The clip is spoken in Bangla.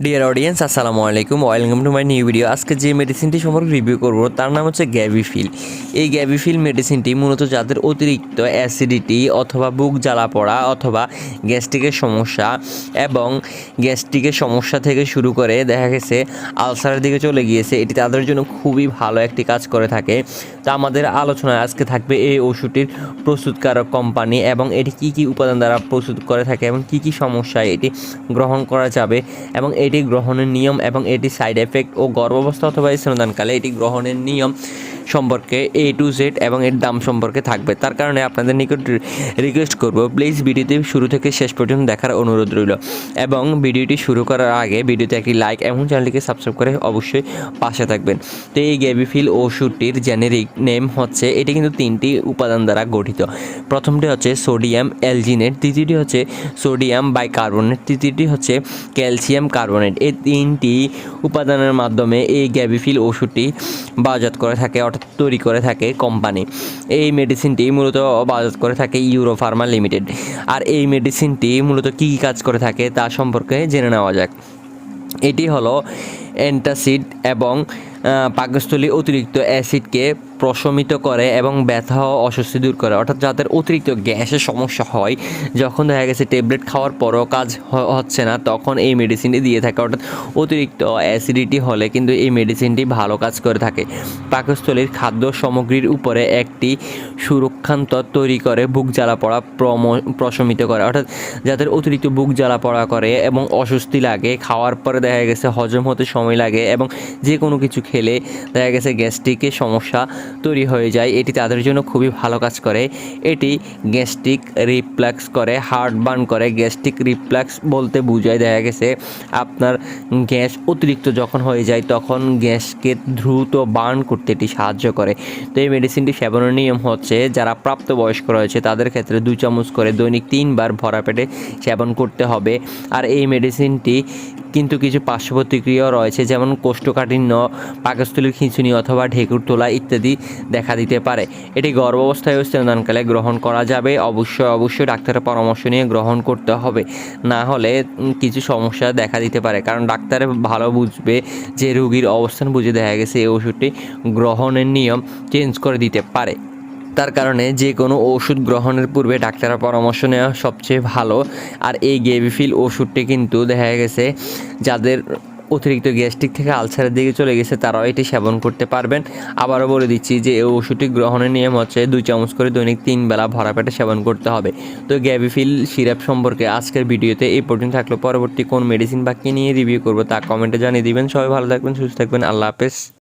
ডিয়ার অডিয়েন্স আসসালামু আলাইকুম welcome to my new video আজকে যে মেডিসিনটি সম্পর্কে রিভিউ করব, তার নাম হচ্ছে গ্যাভিফিল এই গ্যাভিফিল মেডিসিনটি মূলত যাদের অতিরিক্ত অ্যাসিডিটি অথবা বুক জ্বালা পড়া অথবা গ্যাস্ট্রিকের সমস্যা এবং গ্যাস্ট্রিকের সমস্যা থেকে শুরু করে দেখা গেছে আলসারের দিকে চলে গিয়েছে, এটি তাদের জন্য খুবই ভালো একটি কাজ করে থাকে। তো আমাদের আলোচনায় আজকে থাকবে এই ওষুধটির প্রস্তুতকারক কোম্পানি এবং এটি কী কী উপাদান দ্বারা প্রস্তুত করে থাকে এবং কী কী সমস্যায় এটি গ্রহণ করা যাবে এবং এটি গ্রহণের নিয়ম এবং এটি সাইড এফেক্ট ও গর্ভাবস্থা অথবা স্তনদানকালে এটি গ্রহণের নিয়ম। সম্পর্কে এ টু জেড এবং এর দাম সম্পর্কে থাকবে। তার কারণে আপনাদের নিকট রিকোয়েস্ট করব প্লিজ ভিডিওটি শুরু থেকে শেষ পর্যন্ত দেখার অনুরোধ রইল। এবং ভিডিওটি শুরু করার আগে ভিডিওতে একটি লাইক এবং চ্যানেলটিকে সাবস্ক্রাইব করে অবশ্যই পাশে থাকবেন। তো এই গ্যাবিফিল ওষুধটির জেনেরিক নেম হচ্ছে, এটি কিন্তু তিনটি উপাদান দ্বারা গঠিত। প্রথমটি হচ্ছে সোডিয়াম অ্যালজিনেট তৃতীয়টি হচ্ছে সোডিয়াম বাইকার্বনেট তৃতীয়টি হচ্ছে ক্যালসিয়াম কার্বনেট এই তিনটি উপাদানের মাধ্যমে এই গ্যাবিফিল ওষুধটি বাজাত করে থাকে তৈরি করে থাকে কোম্পানি। এই মেডিসিনটি মূলত বাজার করে থাকে ইউরো ফার্মা লিমিটেড আর এই মেডিসিনটি মূলত কী কী কাজ করে থাকে তা সম্পর্কে জেনে নেওয়া যাক। এটি হলো অ্যান্টাসিড এবং পাকস্থলী অতিরিক্ত অ্যাসিডকে প্রশমিত করে এবং ব্যথা অস্বস্তি দূর করে। অর্থাৎ যাদের অতিরিক্ত গ্যাসের সমস্যা হয়, যখন দেখা গেছে ট্যাবলেট খাওয়ার পরও কাজ হচ্ছে না, তখন এই মেডিসিনটি দিয়ে থাকে। অর্থাৎ অতিরিক্ত অ্যাসিডিটি হলে কিন্তু এই মেডিসিনটি ভালো কাজ করে থাকে। পাকস্থলীর খাদ্য সামগ্রীর উপরে একটি সুরক্ষান্তর তৈরি করে, বুক জ্বালা পড়া প্রশমিত করে। অর্থাৎ যাদের অতিরিক্ত বুক জ্বালা পড়া করে এবং অস্বস্তি লাগে, খাওয়ার পরে দেখা গেছে হজম হতে সময় লাগে এবং যে কোনো কিছু খেলে দেখা গেছে গ্যাস্ট্রিকের সমস্যা তৈরি হয়ে যায়। এটি তাদের জন্য খুবই ভালো কাজ করে। এটি গ্যাস্ট্রিক রিফ্লাক্স করে, হার্ট বার্ন করে। গ্যাস্ট্রিক রিফ্লাক্স বলতে বোঝায়, দেখা গেছে আপনার গ্যাস অতিরিক্ত যখন হয়ে যায়, তখন গ্যাসকে দ্রুত বার্ন করতে এটি সাহায্য করে। তো এই মেডিসিনটি সেবনের নিয়ম হচ্ছে, যারা প্রাপ্তবয়স্ক রয়েছে, তাদের ক্ষেত্রে দুই চামচ করে দৈনিক তিনবার ভরা পেটে সেবন করতে হবে। আর এই মেডিসিনটি কিন্তু কিছু পার্শ্ব প্রতিক্রিয়াও রয়েছে, যেমন কোষ্ঠকাঠিন্য পাকস্থলীর খিঁচুনি অথবা ঢেকুর তোলা ইত্যাদি দেখা দিতে পারে। এটি গর্ভাবস্থায় ও স্তনদানকালে গ্রহণ করা যাবে। অবশ্যই অবশ্যই ডাক্তারের পরামর্শ নিয়ে গ্রহণ করতে হবে। না হলে কিছু সমস্যা দেখা দিতে পারে। কারণ ডাক্তার ভালো বুঝবে যে রোগীর অবস্থান বুঝে দেখা গেছে, এই ওষুধটি গ্রহণের নিয়ম চেঞ্জ করে দিতে পারে। তার কারণে যে কোনো ওষুধ গ্রহণের পূর্বে ডাক্তারের পরামর্শ নেওয়া সবচেয়ে ভালো। আর এই গেভিফিল ওষুধটি কিন্তু দেখা গেছে, যাদের অতিরিক্ত গ্যাস্ট্রিক থেকে আলসারের দিকে চলে গেছে, তারাও এটি সেবন করতে পারবেন। আবারও বলে দিচ্ছি যে এই ওষুধটি গ্রহণের নিয়ম হচ্ছে দুই চামচ করে দৈনিক তিন বেলা ভরা পেটে সেবন করতে হবে। তো গ্যাভিফিল সিরাপ সম্পর্কে আজকের ভিডিওতে এই পর্যন্ত থাকল। পরবর্তী কোন মেডিসিন বা কী নিয়ে রিভিউ করব তা কমেন্টে জানিয়ে দিবেন। সবাই ভালো থাকবেন, সুস্থ থাকবেন। আল্লাহ হাফেজ।